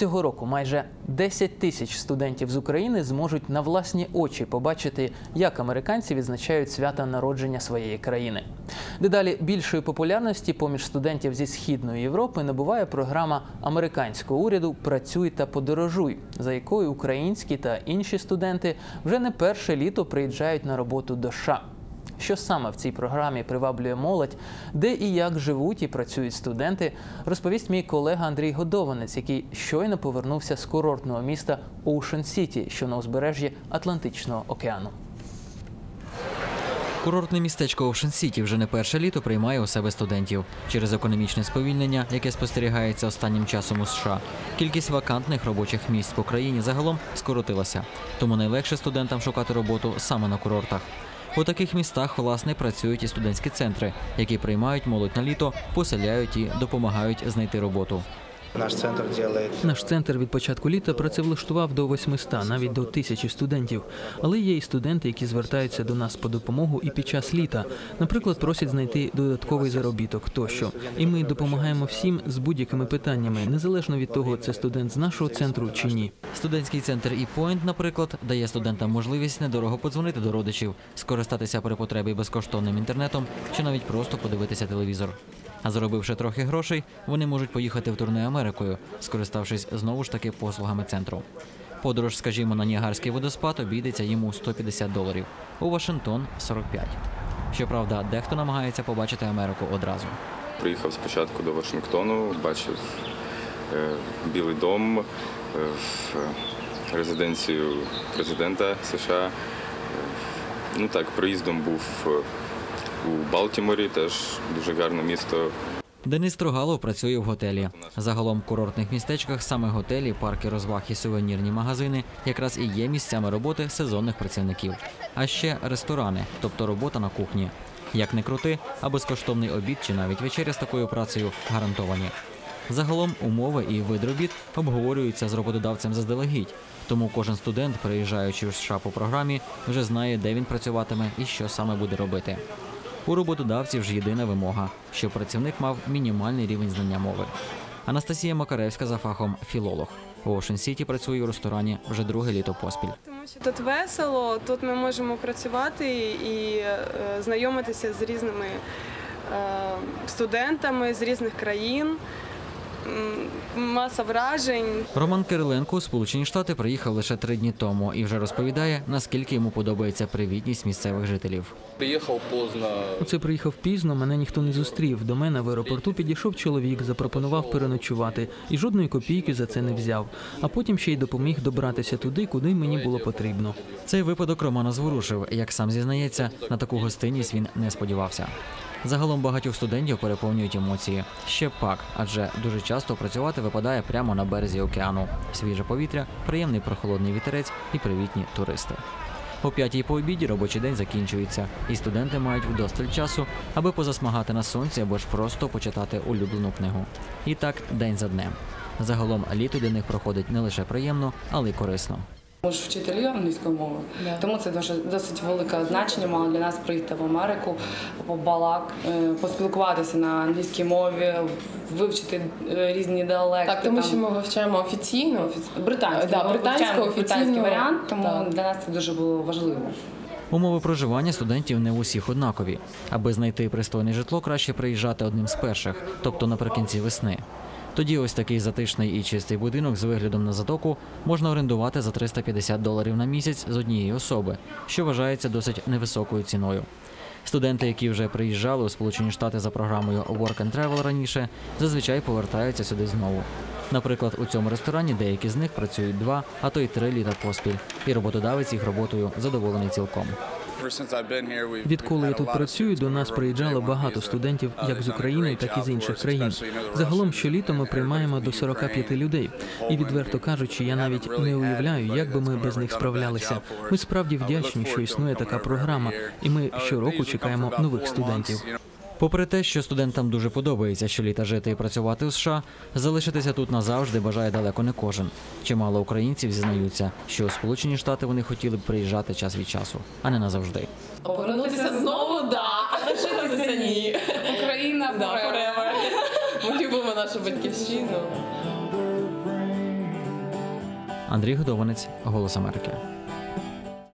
Цього року майже 10 тисяч студентів з України зможуть на власні очі побачити, як американці відзначають свята народження своєї країни. Дедалі більшої популярності поміж студентів зі східної Європи набуває програма американського уряду Працюй та подорожуй, за якою українські та інші студенти вже не перше літо приїжджають на роботу до США. Що саме в цій програмі приваблює молодь, де і як живуть і працюють студенти, розповість мій колега Андрій Годованець, який щойно повернувся з курортного міста Оушен Сіті, що на узбережжі Атлантичного океану. Курортне містечко Оушен Сіті вже не перше літо приймає у себе студентів. Через економічне сповільнення, яке спостерігається останнім часом у США, кількість вакантних робочих місць по країні загалом скоротилася. Тому найлегше студентам шукати роботу саме на курортах. У таких містах власне працюють і студентські центри, які приймають молодь на літо, поселяють і допомагають знайти роботу. Наш центр делает Наш центр від початку літа працевлаштував до 800, навіть до тисячі студентів. Але є і студенти, які звертаються до нас по допомогу і під час літа. Наприклад, просять знайти додатковий заробіток тощо. І ми допомагаємо всім з будь-якими питаннями, незалежно від того, це студент з нашого центру чи ні. Студентський центр «І-Пойнт», наприклад, дає студентам можливість недорого подзвонити до родичів, скористатися при потребі безкоштовним інтернетом чи навіть просто подивитися телевізор. А заробивши трохи грошей, вони можуть поїхати в турне Америкою, скориставшись знову ж таки послугами центру. Подорож, скажімо, на Ніагарський водоспад обійдеться йому 150 доларів, у Вашингтон 45. Щоправда, дехто намагається побачити Америку одразу. Приїхав спочатку до Вашингтону, бачив е, Білий дом, е, резиденцію президента США. Е, Ну так, проїздом був у Балтіморі, теж дуже гарне місто. Денис Трогалов працює в готелі. Загалом в курортних містечках саме готелі, парки розваг і сувенірні магазини якраз і є місцями роботи сезонних працівників. А ще ресторани, тобто робота на кухні. Як не крути, а безкоштовний обід чи навіть вечеря з такою працею гарантовані. Загалом умови і вид робіт обговорюються з роботодавцем заздалегідь. Тому кожен студент, переїжджаючи в США по програмі, вже знає, де він працюватиме і що саме буде робити. У роботодавців ж єдина вимога, щоб працівник мав мінімальний рівень знання мови. Анастасія Макаревська за фахом філолог. У Ocean City працює у ресторані вже друге літо поспіль. Тому що тут весело, тут ми можемо працювати і е, знайомитися з різними е, студентами з різних країн. Маса вражень. Роман Кириленко у Сполучені Штати приїхав лише три дні тому і вже розповідає, наскільки йому подобається привітність місцевих жителів. Приехал поздно. Оце приїхав пізно, мене ніхто не зустрів. До мене в аеропорту підійшов чоловік, запропонував переночувати і жодної копійки за це не взяв. А потім ще й допоміг добратися туди, куди мені було потрібно. Цей випадок Романа зворушив. Як сам зізнається, на таку гостинність він не сподівався. Загалом багатьох студентів переповнюють емоції. Ще пак, адже дуже часто працювати випадає прямо на березі океану. Свіже повітря, приємний прохолодний вітерець і привітні туристи. О п'ятій по обіді робочий день закінчується, і студенти мають вдосталь часу, аби позасмагати на сонці або ж просто почитати улюблену книгу. І так день за днем. Загалом літо для них проходить не лише приємно, але й корисно. Ми ж вчителі англійської мови, тому це дуже досить велике значення мало для нас приїхати в Америку, побалак, е, поспілкуватися на англійській мові, вивчити е, різні діалекти. Так, тому там. що ми вивчаємо офіційно. британський, Да, британську, британський варіант, тому так. для нас це дуже було важливо. Умови проживання студентів не в усіх однакові. Аби знайти пристойне житло, краще приїжджати одним з перших, тобто наприкінці весни. Тоді ось такий затишний і чистий будинок з виглядом на затоку можна орендувати за 350 доларів на місяць з однієї особи, що вважається досить невисокою ціною. Студенти, які вже приїжджали у Сполучені Штати за програмою Work and Travel раніше, зазвичай повертаються сюди знову. Наприклад, у цьому ресторані деякі з них працюють два, а то й три літа поспіль, і роботодавець їх роботою задоволений цілком. Відколи я тут працюю, до нас приїжджало багато студентів як з України, так і з інших країн. Загалом щоліто ми приймаємо до 45 людей. І відверто кажучи, я навіть не уявляю, як би ми без них справлялися. Ми справді вдячні, що існує така програма, і ми щороку чекаємо нових студентів. Попри те, що студентам дуже подобається щоліта жити і працювати у США, залишитися тут назавжди бажає далеко не кожен. Чимало українців зізнаються, що у Сполучені Штати вони хотіли б приїжджати час від часу, а не назавжди. Повернутися знову, да. А лишитися ні. Україна Да, forever. Ми любимо нашу батьківщину. Андрій Годованець, Голос Америки.